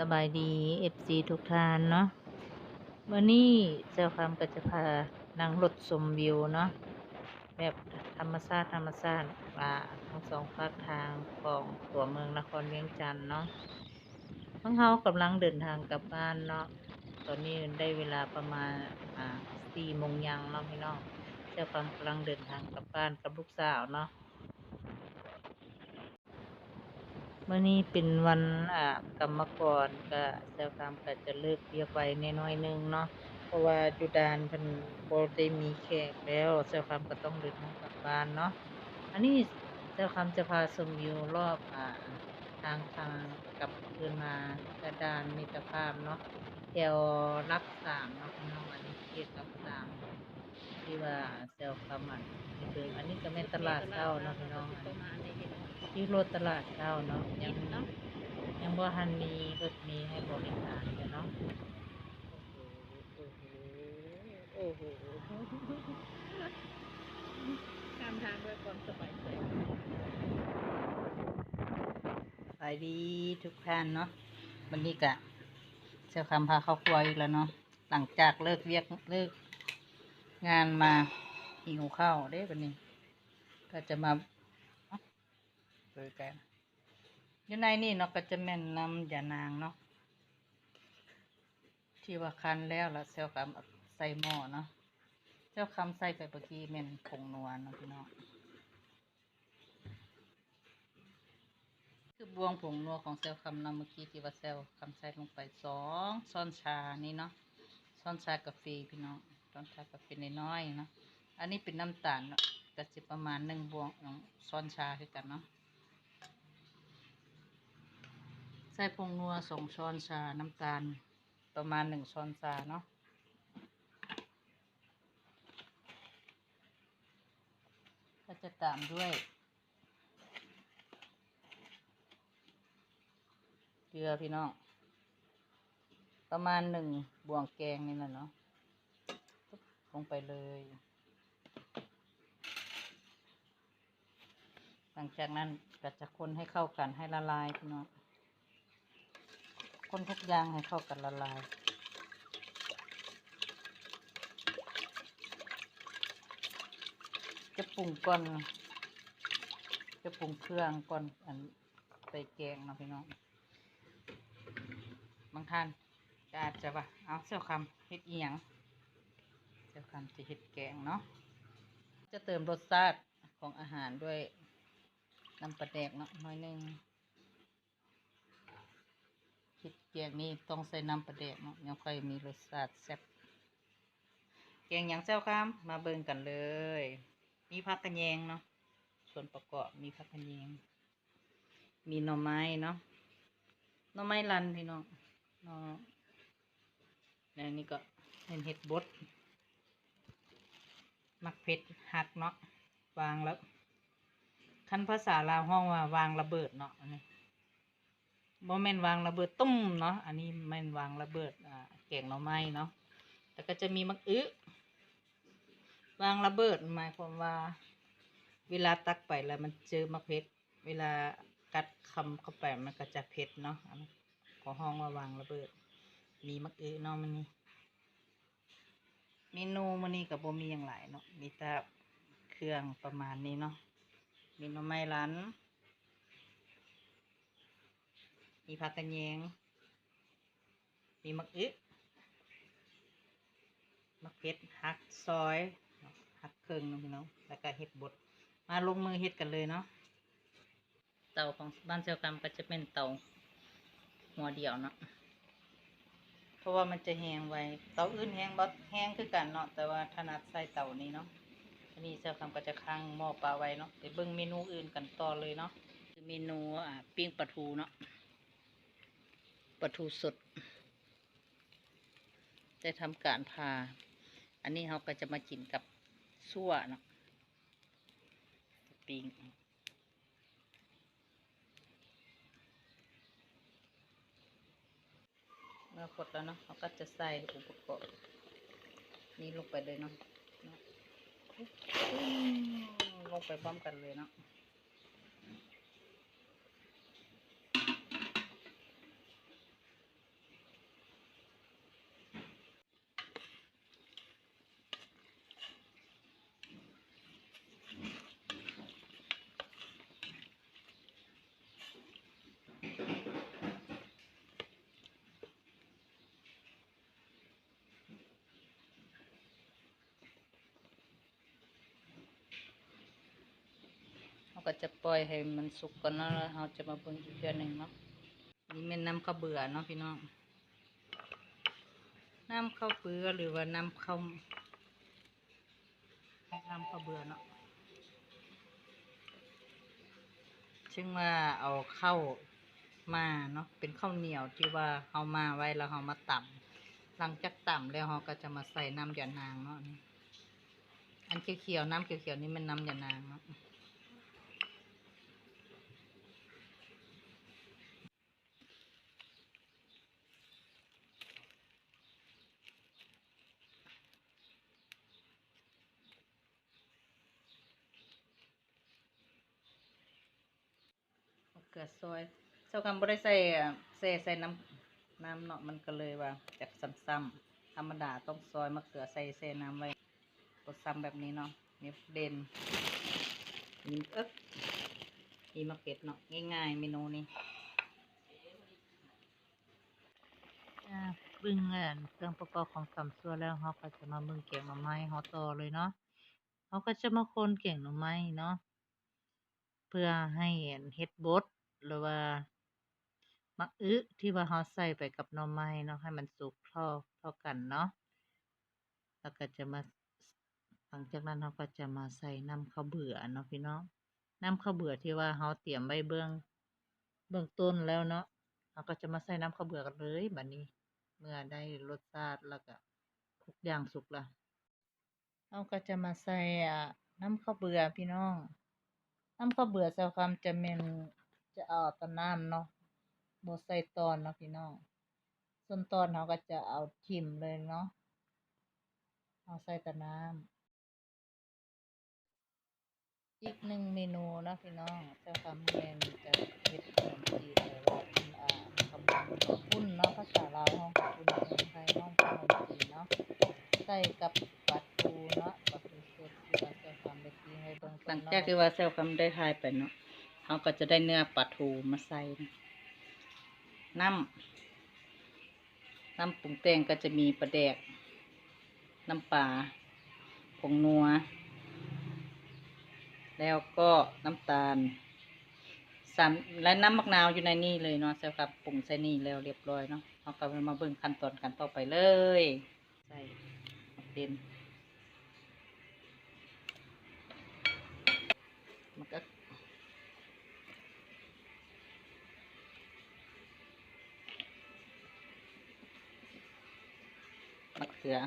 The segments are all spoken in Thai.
สบายดี FC ทุกท่านเนาะวันนี้เจ้าคำก็จะพานั่งรถชมวิวเนาะแบบธรรมชาติธรรมชาติป่าทั้งสองภาคทางของตัวเมืองนครเวียงจันทน์เนาะพวกเฮากำลังเดินทางกลับบ้านเนาะตอนนี้ได้เวลาประมาณอ่าสี่โมงยังเนาะพี่น้องเจ้าคำกำลังเดินทางกลับบ้านกับลูกสาวเนาะ เมื่อนี้เป็นวันอ่ากรรมกรก็เจ้ากรรมก็จะเลิกเรียกไว้นน้อยหนึงเนาะเพราะว่าอยู่ดานเพิ่นบ่ได้มีแขกแล้วเจ้ากรรมก็ต้องเดินทางกลับบ้านเนาะอันนี้เจ้ากรรมจะพาชมวิวรอบอ่าทางทางกลับคืนมากระดานมิตรภาพเนาะแถวรักสามเนาะพี่น้องอันนี้เขตรักสามที่ว่าเจ้ากรรมอันคืออันนี้ก็แม่นตลาดเช้าเนาะพี่น้องอันนี้ ที่รถตลาดเช้าเนาะยังยังบ่ทันมีรถมีให้บริการอยู่เนาะโอ้โหโอ้โหข้ามทางด้วยความสบายใจไปดีทุกท่านเนาะวันนี้กะเจ้าคำพาเข้าครัวอีกแล้วเนาะหลังจากเลิกเวียกเลิกงานมาหิวข้าวเด้วันนี้ ก็จะมา เปิดกันอยู่ในนี่เนาะก็จะแม่นน้ำยานางเนาะที่ว่าคันแล้วแล้วเจ้าคำใส่หม้อเนาะเจ้าคำใส่ไปเมื่อกี้แม่นผงนัวเนาะพี่น้องคือบวงผงนัวของเซลคำนำเมื่อกี้ที่ว่าเซลคำใส่ลงไปสองช้อนชานี่เนาะช้อนชากาแฟพี่น้องช้อนชากาแฟน้อยๆเนาะอันนี้เป็นน้ำตาลเนาะก็จะประมาณหนึ่งบวงของช้อนชาคือกันเนาะใส่ผงนัวสองช้อนชา น้ำตาลประมาณหนึ่งช้อนชาเนาะก็จะตามด้วยเกลือพี่น้อง ประมาณหนึ่งบวงแกงนี่แหละเนาะลงไปเลย หลังจากนั้นก็จะคนให้เข้ากันให้ละลายพี่น้อง คนทุกอย่างให้เข้ากันละลาย จะปรุงก่อน จะปรุงเครื่องก่อนอันใส่แกงเนาะพี่น้อง บางท่านอาจจะว่าเอาเสี่ยวคำเฮ็ดเอียงเสี่ยวคำจะเฮ็ดแกงเนาะ จะเติมรสชาติของอาหารด้วยน้ำปลาแดกเนาะน้อยนึง เฮ็ดแกงนี่ต้องใส่น้ำปลาแดกเนาะยังค่อยมีรสชาติแซ่บแกงหยังเสี่ยวคำมาเบิ่งกันเลย มีผักกระแยงเนาะส่วนประกอบมีผักกระแยง มีหน่อไม้เนาะหน่อไม้ลันพี่น้องเนาะแล้วนี่ก็เป็นเห็ดบดมักเผ็ดหักเนาะวางแล้วคันภาษาลาวห้องว่าวางระเบิดเนาะนนี้ บ่แม่นวางระเบิดตุ้มเนาะอันนี้แม่นวางระเบิดอ่าแกงหน่อไม้เนาะแล้วก็จะมีมักอึวางระเบิดหมายความว่า เวลาตักไปแล้วมันเจอมักเผ็ดเวลากัดคำเข้าไปมันก็จะเผ็ดเนาะอันนั้นขอห้องว่าวางระเบิด มีมักอื้อเนาะมันนี่เมนูมันนี่กับโบมีอย่างหลายเนาะมีแต่เครื่องประมาณนี้เนาะมีหน่อไม้ร้าน มีผักกระแยง มีมักอื้อมักเผ็ดหักซอยหักเครื่องนะพี่น้องแล้วก็เห็ดบดมาลงมือเฮ็ดกันเลยเนาะเตาของบ้านเซลกรรมก็จะเป็นเตาหัวเดียวเนาะเพราะว่ามันจะแห้งไวเตาอื่นแห้งบ่แห้งคือกันเนาะแต่ว่าถนัดใส่เตานี้เนาะอันนี้เซลกรรมก็จะค้างหม้อปลาไว้เนาะไปเบิ่งเมนูอื่นกันต่อเลยเนาะคือเมนูอ่าปิ้งปลาทูเนาะ ปลาทูสดได้ทำการพา อันนี้เราก็จะมากินกับซั่วเนาะปิ้งเมื่อกดแล้วเนาะเราก็จะใส่อุปกรณ์นี้ลงไปเลยเนาะลงไปพร้อมกันเลยเนาะ เราก็จะปล่อยให้มันสุกก่อนนะแล้วเราจะมาเบิ่งอีกเทื่อหนึงเนาะนี่แม่นน้ำข้าวเบื่อเนาะพี่น้อง น้ำข้าวเบื่อหรือว่าน้ำข้าวน้ำข้าวเบื่อเนาะซึ่งว่าเอาเข้าวมาเนาะเป็นข้าวเหนียวที่ว่าเอามาไว้แล้วเอามาตำหลังจากตำแล้วเราก็จะมาใส่น้ำหยานางเนาะนี่อันเขียวๆน้ำเขียวๆนี่มันน้ำหยานางเนาะ มะเขือซอยเจ้าคำบ่ได้ใส่อะใส่ใส่น้ำน้ำเนาะมันก็เลยว่าจากซ้ำๆธรรมดาต้องซอยมะเขือใส่ใส่น้ำไว้บดซ้ำแบบนี้เนาะนี่เด่นนี่เอ๊กนี่มะเขือเนาะง่ายๆเมนูนี้อ่าเบึงเครื่องประกอบของตำซัวแล้วเราก็จะมาบิ่งแกงหน่อไม้เราต่อเลยเนาะเราก็จะมาคนแกงหน่อไม้เนาะเพื่อให้อันเฮ็ดบด หรือว่ามักอึที่ว่าเราใส่ไปกับหน่อไม้เนาะให้มันสุกเท่าเท่ากันเนาะแล้วก็จะมาหลังจากนั้นเราก็จะมาใส่น้ำข้าวเบื่อเนาะพี่น้องน้ำข้าวเบื่อที่ว่าเราเตรียมไว้เบื้องเบื้องต้นแล้วเนาะเราก็จะมาใส่น้ำข้าวเบื่อกันเลยแบัดนี้ เมื่อได้รสชาติแล้วก็ทุกอย่างสุกล้วเราก็จะมาใส่อ่าน้ำข้าวเบื่อพี่น้องน้ำข้าวเบื่อเจ้าคำจะแม่น จะเอาแตะน้ำเนาะบ่ใส่ตอนเนาะพี่น้อง ส่วนตอนเขาก็จะเอาทิมเลยเนาะ เอาใส่แตะน้ำ อีกหนึ่งเมนูเนาะพี่น้องเจ้าคำแมนจะเฮ็ดขนมจีนหรือว่าเป็นอ่าขนมปุ้นเนาะภาษาลาวห้องปุ้นภาษาไทยห้องขนมจีนเนาะ ใส่กับปลาทูเนาะปลาทูสดที่ว่าเจ้าคำได้กินให้เบิ่งหลังจากที่ว่าเซลคำได้ทายไปเนาะ เขาก็จะได้เนื้อปลาทูมาใส่น้ำน้ำปรุงแต่งก็จะมีปลาแดก น้ำปลาผงนัว แล้วก็น้ำตาลสามและน้ำมะนาวอยู่ในนี่เลยเนาะเซลครับปรุงใส่นี่แล้วเรียบร้อยเนาะเขาก็มาเบิ่งขั้นตอนกันต่อไปเลย ใส่เด่นมันก็ มะเขือ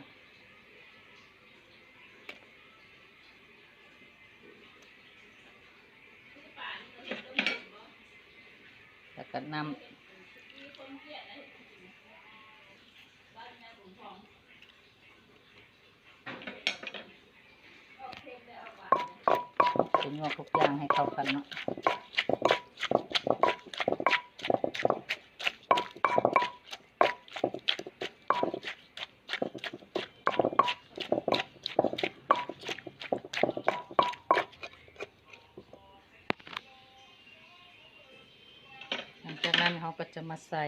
แล้วก็น้ำถึงว่าทุกอย่างให้เข้ากันเนาะ นั้นเขาก็จะมาใส่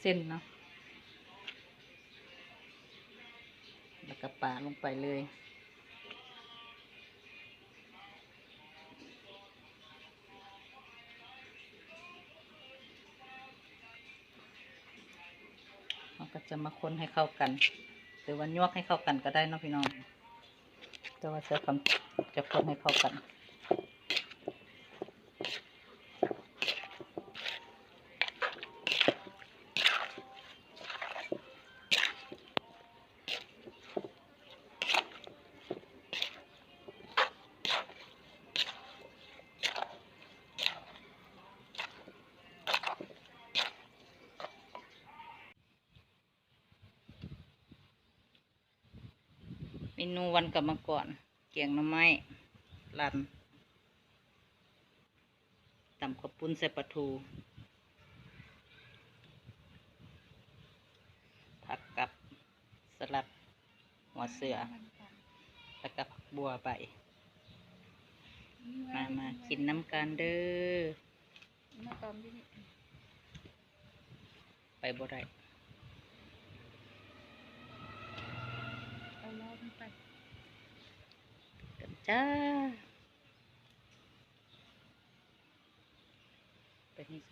เส้นเนาะ แล้วก็ปาลงไปเลย เราก็จะมาคนให้เข้ากัน หรือว่ายวกให้เข้ากันก็ได้นะพี่น้องแต่ว่าจะทำ จะคนให้เข้ากันเมนูวันกลับมาก่อน เกียงหน่อไม้ลันตำข้าวปุ้นใส่ปลาทู ผักกับสลัดหัวเสือ แล้วก็ผักบัวใบ มามากินน้ำกันเด้อมาตำที่นี่ไปบ่ได้เอามา จ้า เป็น